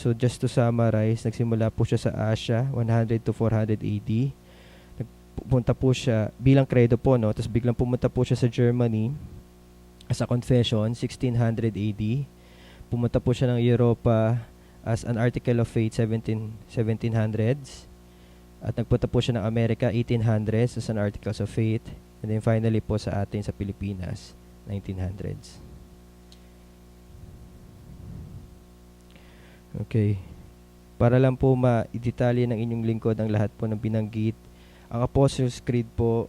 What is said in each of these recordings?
So just to summarize, nagsimula po siya sa Asia, 100 to 400 AD. Nagpunta po siya bilang credo po, no? Tapos biglang pumunta po siya sa Germany as a confession, 1600 AD. Pumunta po siya ng Europa as an article of faith, 17, 1700s. At nagpunta po siya ng Amerika, 1800s as an articles of faith. And then finally po sa atin sa Pilipinas, 1900s. Okay. Para lang po ma-detalye ng inyong lingkod ang lahat po ng binanggit, ang Apostles' Creed po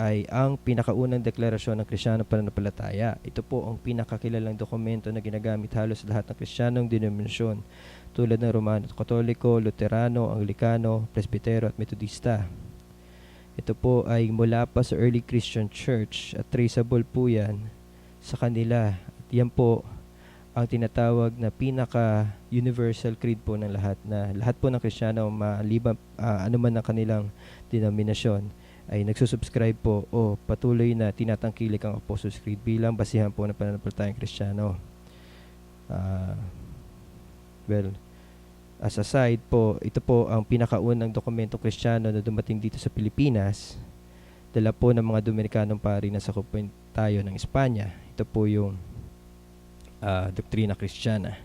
ay ang pinakaunang deklarasyon ng Kristiyano pananampalataya. Ito po ang pinakakilalang dokumento na ginagamit halos lahat ng Kristiyanong denominasyon tulad ng Romano Katoliko, Luterano, Anglikano, Presbitero at Metodista. Ito po ay mula pa sa early Christian Church at traceable po yan sa kanila. At yan po ang tinatawag na pinaka universal creed po ng lahat na lahat po ng Kristiyano maliban uh, anuman ang kanilang denominasyon ay nagsusubscribe po o patuloy na tinatangkilik ang Apostles' Creed bilang basihan po ng pananampalatayang Kristiyano. Uh, well, as a side po, ito po ang pinakaunang dokumento Kristiyano na dumating dito sa Pilipinas. Dala po ng mga Dominikanong pari na sakupin tayo ng Espanya. Ito po yung uh, doktrina Kristiyana.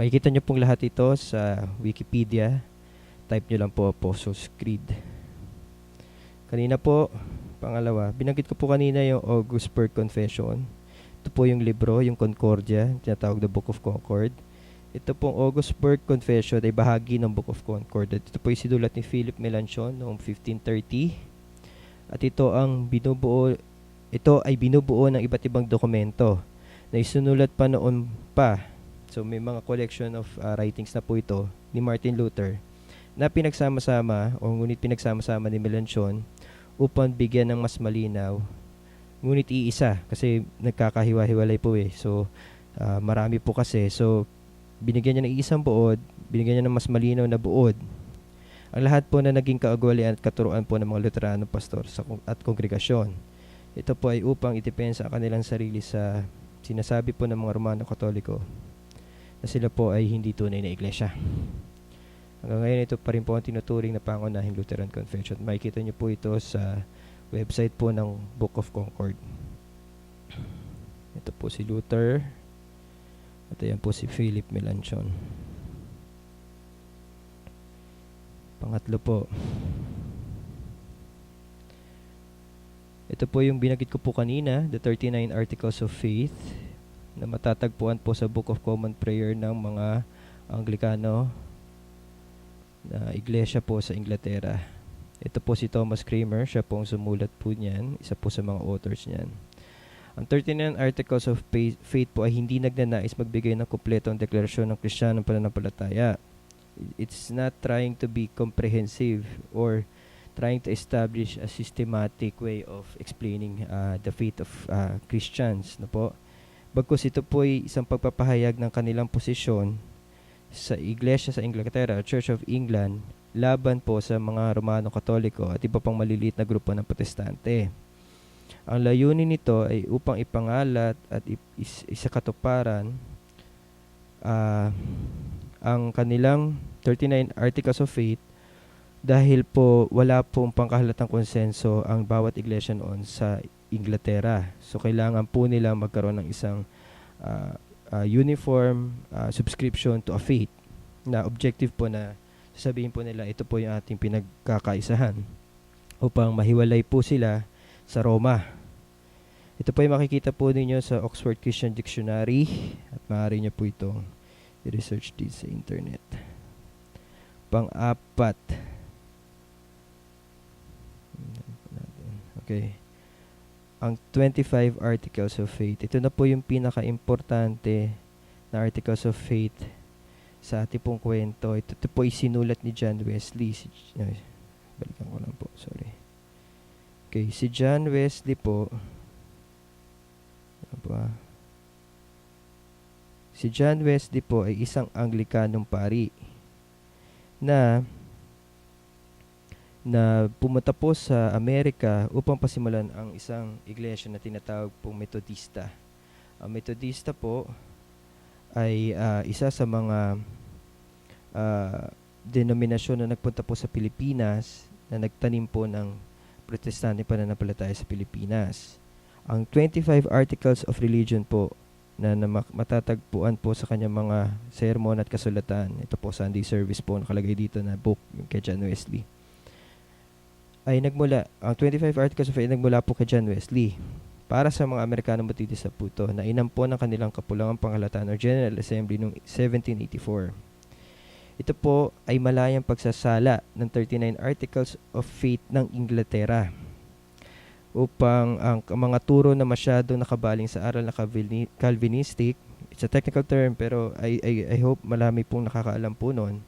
Makikita nyo pong lahat ito sa Wikipedia. Type nyo lang po Apostles' Creed. Kanina po, pangalawa, binanggit ko po kanina yung Augsburg Confession. Ito po yung libro, yung Concordia, tinatawag na Book of Concord. Ito pong Augsburg Confession ay bahagi ng Book of Concord. Ito po yung sinulat ni Philip Melanchthon noong 1530. At ito ang binubuo, ito ay binubuo ng iba't ibang dokumento na isinulat pa noon pa. So may mga collection of uh, writings na po ito ni Martin Luther na pinagsama-sama o ngunit pinagsama-sama ni Melanchthon upang bigyan ng mas malinaw ngunit iisa kasi nagkakahiwa-hiwalay po eh. So uh, marami po kasi. So binigyan niya ng isang buod, binigyan niya ng mas malinaw na buod. Ang lahat po na naging kaugalian at katuruan po ng mga Luterano pastor sa, at kongregasyon. Ito po ay upang itipensa ang kanilang sarili sa sinasabi po ng mga Romano Katoliko na sila po ay hindi tunay na iglesia. Hanggang ngayon, ito pa rin po ang tinuturing na pangunahing Lutheran Confession. Makikita niyo po ito sa website po ng Book of Concord. Ito po si Luther. At ayan po si Philip Melanchthon. Pangatlo po. Ito po yung binagit ko po kanina, the 39 Articles of Faith na matatagpuan po sa Book of Common Prayer ng mga Anglikano na iglesia po sa Inglaterra. Ito po si Thomas Kramer, siya po ang sumulat po niyan, isa po sa mga authors niyan. Ang 39 Articles of Faith po ay hindi nagnanais magbigay ng kumpletong deklarasyon ng Kristiyanong pananampalataya. It's not trying to be comprehensive or trying to establish a systematic way of explaining uh, the faith of uh, Christians. No po? Bagkus ito po ay isang pagpapahayag ng kanilang posisyon sa Iglesia sa Inglaterra, Church of England, laban po sa mga Romano Katoliko at iba pang maliliit na grupo ng Protestante. Ang layunin nito ay upang ipangalat at is- isakatuparan uh, ang kanilang 39 Articles of Faith dahil po wala pong pangkahalatang konsenso ang bawat iglesia noon sa Inglaterra. So kailangan po nila magkaroon ng isang uh, uh, uniform uh, subscription to a faith na objective po na sasabihin po nila ito po yung ating pinagkakaisahan upang mahiwalay po sila sa Roma. Ito po ay makikita po ninyo sa Oxford Christian Dictionary at maaari nyo po itong i-research din sa internet. Pang-apat. Okay. Ang 25 Articles of Faith. Ito na po yung pinaka-importante na Articles of Faith sa ating pong kwento. Ito, ito po isinulat ni John Wesley. Si, ay, balikan ko lang po. Sorry. Okay. Si John Wesley po. Ano ba? Si John Wesley po ay isang Anglikanong pari na na pumunta po sa Amerika upang pasimulan ang isang iglesia na tinatawag pong Metodista. Ang Metodista po ay uh, isa sa mga ah, denominasyon na nagpunta po sa Pilipinas na nagtanim po ng protestante pananampalataya sa Pilipinas. Ang 25 articles of religion po na, na matatagpuan po sa kanyang mga sermon at kasulatan. Ito po Sunday service po nakalagay dito na book yung kay John Wesley. Ay nagmula, ang 25 articles of faith nagmula po kay John Wesley para sa mga Amerikano Batista po ito na inampo ng kanilang kapulangang panghalatan or General Assembly noong 1784. Ito po ay malayang pagsasala ng 39 Articles of Faith ng Inglaterra upang ang mga turo na masyado nakabaling sa aral na Calvini- Calvinistic, it's a technical term pero I, I, I hope marami pong nakakaalam po noon.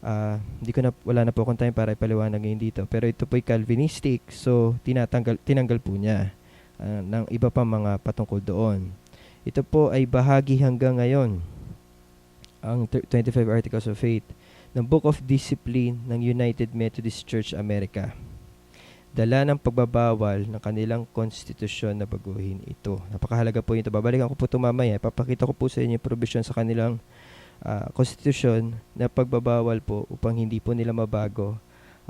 Ah, hindi ko na wala na po akong time para ipaliwanag ngayon dito. Pero ito po ay Calvinistic, so tinatanggal tinanggal po niya ah, ng iba pa mga patungkol doon. Ito po ay bahagi hanggang ngayon ang thir- 25 Articles of Faith ng Book of Discipline ng United Methodist Church America. Dala ng pagbabawal ng kanilang konstitusyon na baguhin ito. Napakahalaga po ito. Babalikan ko po ito mamaya. Papakita ko po sa inyo yung provision sa kanilang ah, konstitusyon na pagbabawal po upang hindi po nila mabago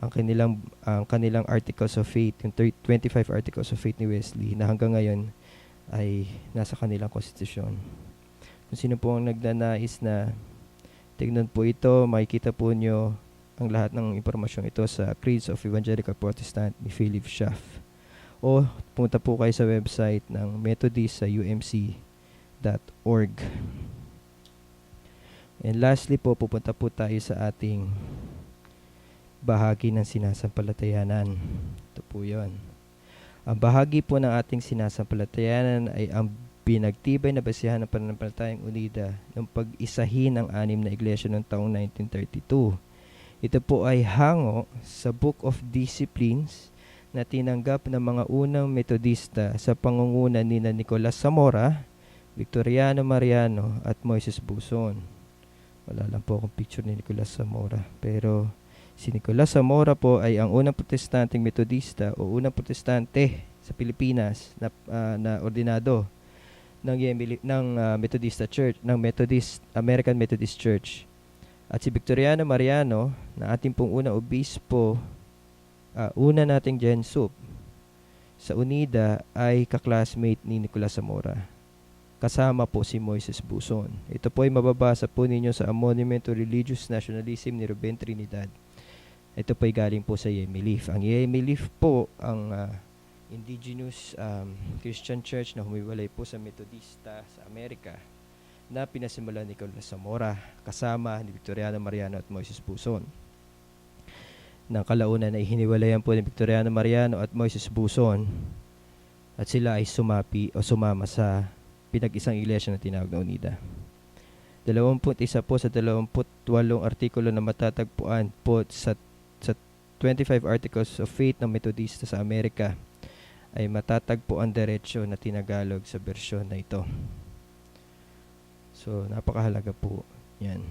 ang kanilang ang kanilang articles of faith, yung thir- 25 articles of faith ni Wesley na hanggang ngayon ay nasa kanilang konstitusyon. Kung sino po ang nagnanais na tignan po ito, makikita po nyo ang lahat ng impormasyong ito sa Creeds of Evangelical Protestant ni Philip Schaff. O punta po kayo sa website ng Methodist sa umc.org. And lastly po, pupunta po tayo sa ating bahagi ng sinasampalatayanan. Ito po yon. Ang bahagi po ng ating sinasampalatayanan ay ang pinagtibay na basihan ng pananampalatayang unida ng pag-isahin ng anim na iglesia noong taong 1932. Ito po ay hango sa Book of Disciplines na tinanggap ng mga unang metodista sa pangunguna ni Nicolas Zamora, Victoriano Mariano at Moises Buson. Wala lang po akong picture ni Nicolas Zamora. Pero si Nicolas Zamora po ay ang unang protestanteng metodista o unang protestante sa Pilipinas na, ah, na ordinado ng ng ah, Methodista Church, ng Methodist American Methodist Church. At si Victoriano Mariano, na ating pong unang obispo, ah, una nating Gen Sup sa Unida ay kaklasmate ni Nicolas Zamora. Kasama po si Moises Buson. Ito po ay mababasa po ninyo sa A Monument to Religious Nationalism ni Ruben Trinidad. Ito po ay galing po sa Yemilif. Ang Yemilif po ang ah, indigenous um, Christian church na humiwalay po sa Metodista sa Amerika na pinasimulan ni Nicolas Zamora kasama ni Victoriano Mariano at Moises Buson. Nang kalaunan ay hiniwalayan po ni Victoriano Mariano at Moises Buson at sila ay sumapi o sumama sa pinag-isang iglesia na tinawag na Unida. 21 po sa 28 artikulo na matatagpuan po sa, sa 25 Articles of Faith ng Metodista sa Amerika ay matatagpuan diretsyo na tinagalog sa bersyon na ito. So, napakahalaga po yan.